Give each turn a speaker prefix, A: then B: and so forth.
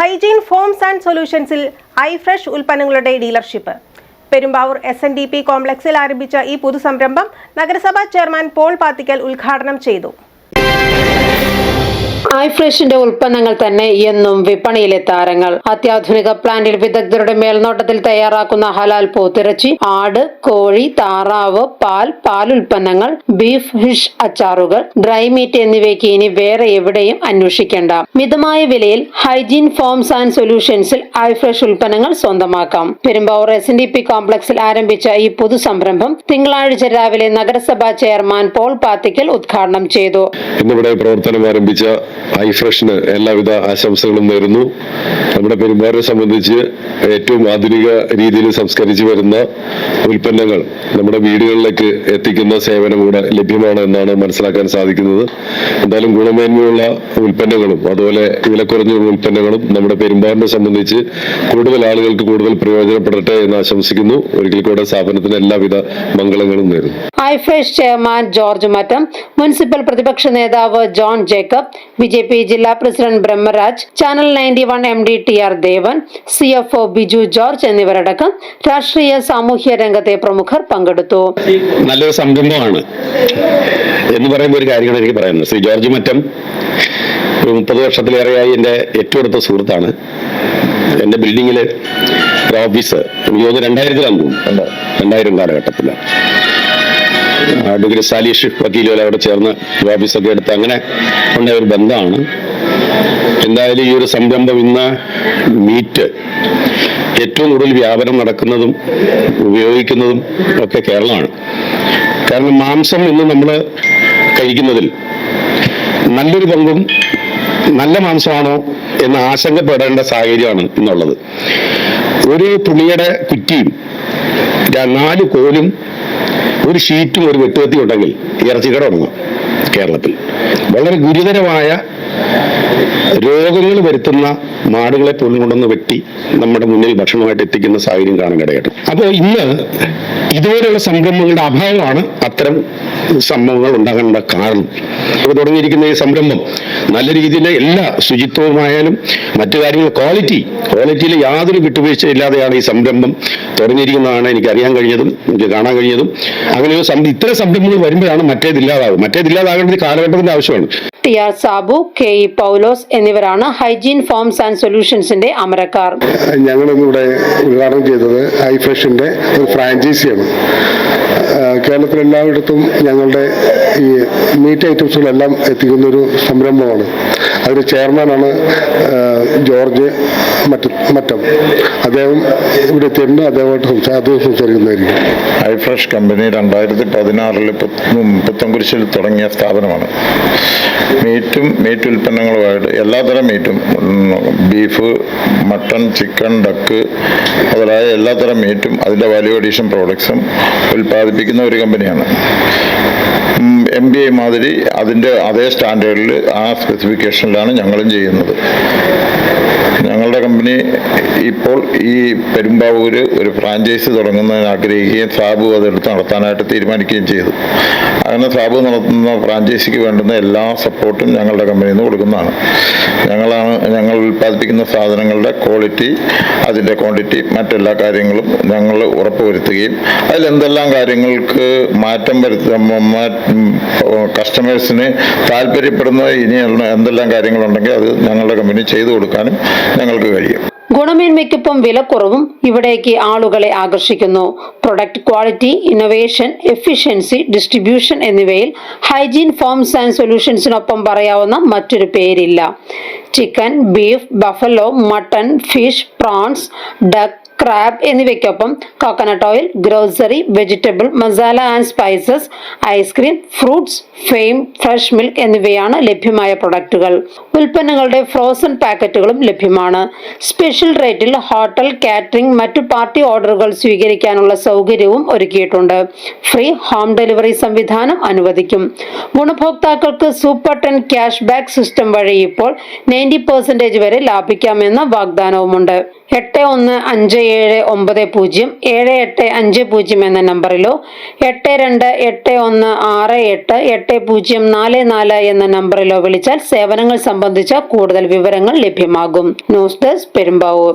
A: Hygiene forms and സൊല്യൂഷൻസിൽ I fresh ഉൽപ്പന്നങ്ങളുടെ dealership. Perumbavoor S N D P കോംപ്ലക്സിൽ ആരംഭിച്ച ഈ പൊതുസംരംഭം നഗരസഭാ ചെയർമാൻ പോൾ പാത്തിക്കൽ ഉദ്ഘാടനം ചെയ്തു.
B: ഐഫ്രഷിന്റെ ഉൽപ്പന്നങ്ങൾ തന്നെ എന്നും വിപണിയിലെ താരങ്ങൾ. അത്യാധുനിക പ്ലാന്റിൽ വിദഗ്ധരുടെ മേൽനോട്ടത്തിൽ തയ്യാറാക്കുന്ന ഹലാൽ പോത്തിറച്ചി ആട് കോഴി താറാവ് പാൽ പാലുൽപ്പന്നങ്ങൾ ബീഫ് ഫിഷ് അച്ചാറുകൾ ഡ്രൈ മീറ്റ് എന്നിവയ്ക്ക് ഇനി വേറെ എവിടെയും അന്വേഷിക്കേണ്ട. മിതമായ വിലയിൽ ഹൈജീൻ ഫോംസ് ആൻഡ് സൊല്യൂഷൻസിൽ ഐഫ്രഷ് ഉൽപ്പന്നങ്ങൾ സ്വന്തമാക്കാം. Perumbavoor S N D P കോംപ്ലക്സിൽ ആരംഭിച്ച ഈ പൊതുസംരംഭം തിങ്കളാഴ്ച രാവിലെ നഗരസഭാ ചെയർമാൻ പോൾ പാത്തിക്കൽ ഉദ്ഘാടനം ചെയ്തു.
C: ഐഫ്രഷിന് എല്ലാവിധ ആശംസകളും നേരുന്നു. നമ്മുടെ പെരുമ്പാറിനെ സംബന്ധിച്ച് ഏറ്റവും ആധുനിക രീതിയിൽ സംസ്കരിച്ചു വരുന്ന ഉൽപ്പന്നങ്ങൾ നമ്മുടെ വീടുകളിലേക്ക് എത്തിക്കുന്ന സേവനം കൂടെ ലഭ്യമാണ് എന്നാണ് മനസ്സിലാക്കാൻ സാധിക്കുന്നത്. എന്തായാലും ഗുണമേന്മയുള്ള ഉൽപ്പന്നങ്ങളും അതുപോലെ വില കുറഞ്ഞ ഉൽപ്പന്നങ്ങളും നമ്മുടെ പെരുമ്പാറിനെ സംബന്ധിച്ച് കൂടുതൽ ആളുകൾക്ക് കൂടുതൽ പ്രയോജനപ്പെടട്ടെ എന്ന് ആശംസിക്കുന്നു. ഒരിക്കൽ കൂടെ സ്ഥാപനത്തിന് എല്ലാവിധ മംഗളങ്ങളും നേരുന്നു.
B: IFresh chairman George Mattam municipal പ്രതിപക്ഷ നേതാവ് John Jacob B J P ജില്ലാ president Brahmaraj channel ninety one M D T R Devan C F O Biju George എന്നിവരടക്കം രാഷ്ട്രീയ സാമൂഹ്യ രംഗത്തെ പ്രമുഖർ പങ്കെടുത്തു.
D: നല്ലൊരു സംരംഭമാണ് എന്ന് പറയുമ്പോൾ ഒരു കാര്യമാണ് എനിക്ക് പറയുന്നത് ശ്രീ ജോർജ് മറ്റം ഒരു മുപ്പത് വർഷത്തിലേറെയായി എന്റെ ഏറ്റവും അടുത്ത സുഹൃത്താണ്. എന്റെ ബിൽഡിങ്ങിൽ ഒരു ഓഫീസ് എനിക്ക് തോന്നുന്നു രണ്ടായിരത്തിലാണ് തോന്നുന്നു രണ്ടായിരം കാലഘട്ടത്തിൽ അഡ്വക്കേറ്റ് സാലിഷ് വക്കീലുകൾ അവിടെ ചേർന്ന് ഓഫീസൊക്കെ എടുത്ത് അങ്ങനെ ഉണ്ടായ ഒരു ബന്ധമാണ്. എന്തായാലും ഈ ഒരു സംരംഭം ഇന്ന് മീറ്റ് ഏറ്റവും കൂടുതൽ വ്യാപനം നടക്കുന്നതും ഉപയോഗിക്കുന്നതും ഒക്കെ കേരളമാണ്. കാരണം മാംസം ഇന്ന് നമ്മൾ കഴിക്കുന്നതിൽ നല്ലൊരു പങ്കും നല്ല മാംസമാണോ എന്ന് ആശങ്കപ്പെടേണ്ട സാഹചര്യമാണ് ഇന്നുള്ളത്. ഒരു തുണിയുടെ കുറ്റിയും നാല് കോലും ഒരു ഷീറ്റും ഒരു വെട്ടുകത്തി ഉണ്ടെങ്കിൽ ഇറച്ചിക്കട തുടങ്ങാം. കേരളത്തിൽ. വളരെ ഗുരുതരമായ രോഗങ്ങൾ വരുത്തുന്ന മാടുകളെ പോലും കൊണ്ടൊന്ന് വെട്ടി നമ്മുടെ മുന്നിൽ ഭക്ഷണമായിട്ട് എത്തിക്കുന്ന സാഹചര്യം കാണാൻ ഇടയായിട്ട് അപ്പോൾ ഇന്ന് ഇതുപോലെയുള്ള സംരംഭങ്ങളുടെ അഭാവമാണ് അത്തരം സംഭവങ്ങൾ ഉണ്ടാകേണ്ട കാരണം. ഇപ്പോൾ തുടങ്ങിയിരിക്കുന്ന ഈ സംരംഭം നല്ല രീതിയിൽ എല്ലാ ശുചിത്വമായാലും മറ്റു കാര്യങ്ങൾ ക്വാളിറ്റി ക്വാളിറ്റിയിൽ യാതൊരു വിട്ടുവീഴ്ച ഇല്ലാതെയാണ് ഈ സംരംഭം തുടങ്ങിയിരിക്കുന്നതാണ് എനിക്ക് അറിയാൻ കഴിഞ്ഞതും എനിക്ക് കാണാൻ കഴിഞ്ഞതും. അങ്ങനെ ഇത്തരം സംരംഭങ്ങൾ വരുമ്പോഴാണ് മറ്റേതില്ലാതാകും മറ്റേതില്ലാതാകേണ്ടത് കാലഘട്ടത്തിന്റെ ആവശ്യമാണ്.
B: T R Sabu K E Paulose എന്നിവരാണ് ഹൈജീൻ ഫോംസ് ആൻഡ് സൊല്യൂഷൻസിന്റെ അമരക്കാർ.
E: ഞങ്ങൾ ഇവിടെ ഉദ്ഘാടനം ചെയ്തത് ഐഫ്രഷിന്റെ ഒരു ഫ്രാഞ്ചൈസിയാണ്. കേരളത്തിലെല്ലായിടത്തും ഞങ്ങളുടെ ഈ മീറ്റ് ഐറ്റംസുകളെല്ലാം എത്തിക്കുന്ന ഒരു സംരംഭമാണ്. അതിന്റെ ചെയർമാനാണ് ജോർജ് മറ്റ മറ്റം. അദ്ദേഹം ഇവിടെ എത്തിയിട്ടുണ്ട് അദ്ദേഹമായിട്ട് സംസാ അദ്ദേഹം സംസാരിക്കുന്നതായിരിക്കും.
F: ഐ ഫ്രഷ് കമ്പനി രണ്ടായിരത്തി പതിനാറിൽ പുത്തൻകുരിശിൽ തുടങ്ങിയ സ്ഥാപനമാണ്. മീറ്റും മീറ്റ് ഉൽപ്പന്നങ്ങളുമായിട്ട് എല്ലാത്തരം മീറ്റും ബീഫ് മട്ടൺ ചിക്കൻ ഡക്ക് മുതലായ എല്ലാത്തരം മീറ്റും അതിന്റെ വാല്യൂ അഡീഷൻ പ്രോഡക്ട്സും ഉൽപ്പാദിപ്പിക്കുന്ന ഒരു കമ്പനിയാണ്. എം ബി ഐ മാതിരി അതിന്റെ അതേ സ്റ്റാൻഡേർഡിൽ ആ സ്പെസിഫിക്കേഷനിലാണ് ഞങ്ങളും ചെയ്യുന്നത്. കമ്പനി ഇപ്പോൾ ഈ പെരുമ്പാവൂര് ഒരു ഫ്രാഞ്ചൈസ് തുടങ്ങുന്നതിന് ആഗ്രഹിക്കുകയും സാബു അതെടുത്ത് നടത്താനായിട്ട് തീരുമാനിക്കുകയും ചെയ്തു. അങ്ങനെ സാബു നടത്തുന്ന ഫ്രാഞ്ചൈസിക്ക് വേണ്ടുന്ന എല്ലാ സപ്പോർട്ടും ഞങ്ങളുടെ കമ്പനിയിൽ നിന്ന് കൊടുക്കുന്നതാണ്. ഞങ്ങളാണ് ഞങ്ങൾ ഉൽപ്പാദിപ്പിക്കുന്ന സാധനങ്ങളുടെ ക്വാളിറ്റി അതിന്റെ ക്വാണ്ടിറ്റി മറ്റെല്ലാ കാര്യങ്ങളും ഞങ്ങൾ ഉറപ്പുവരുത്തുകയും അതിലെന്തെല്ലാം കാര്യങ്ങൾക്ക് മാറ്റം വരുത്ത കസ്റ്റമേഴ്സിന് താല്പര്യപ്പെടുന്ന ഇനി എന്തെല്ലാം കാര്യങ്ങളുണ്ടെങ്കിൽ അത് ഞങ്ങളുടെ കമ്പനി ചെയ്തു കൊടുക്കാനും ഞങ്ങൾക്ക് കഴിയും.
B: ഗുണമേന്മയ്ക്കൊപ്പം വിലക്കുറവും ഇവിടേക്ക് ആളുകളെ ആകർഷിക്കുന്നു. Product quality innovation efficiency distribution എന്നിവയിൽ ഹൈജീൻ ഫോംസ് ആൻഡ് സൊല്യൂഷൻസിനൊപ്പം പറയാവുന്ന മറ്റൊരു പേരില്ല. Chicken beef buffalo mutton fish prawns duck crab എന്നിവയ്ക്കൊപ്പം coconut oil grocery vegetable masala and spices ice cream fruits fame fresh milk എന്നിവയാണ് ലഭ്യമായ പ്രൊഡക്റ്റുകൾ ഉൽപ്പന്നങ്ങളുടെ ഫ്രോസൺ പാക്കറ്റുകളും ലഭ്യമാണ്. സ്പെഷ്യൽ റേറ്റിൽ ഹോട്ടൽ കാറ്ററിംഗ് മറ്റു പാർട്ടി ഓർഡറുകൾ സ്വീകരിക്കാനുള്ള സൗകര്യവും ഒരുക്കിയിട്ടുണ്ട്. ഫ്രീ ഹോം ഡെലിവറി സംവിധാനം അനുവദിക്കും. ഗുണഭോക്താക്കൾക്ക് super ten cash back system വഴി ഇപ്പോൾ നയന്റി പെർസെന്റേജ് വരെ ലാഭിക്കാമെന്ന വാഗ്ദാനവുമുണ്ട്. എട്ട് ഒന്ന് അഞ്ച് ഏഴ് ഒമ്പത് പൂജ്യം ഏഴ് എട്ട് അഞ്ച് പൂജ്യം എന്ന നമ്പറിലോ എട്ട് രണ്ട് എട്ട് ഒന്ന് ആറ് എട്ട് എട്ട് പൂജ്യം നാല് നാല് എന്ന നമ്പറിലോ വിളിച്ചാൽ സേവനങ്ങൾ സംബന്ധിച്ച കൂടുതൽ വിവരങ്ങൾ ലഭ്യമാകും. News desk Perumbavoor.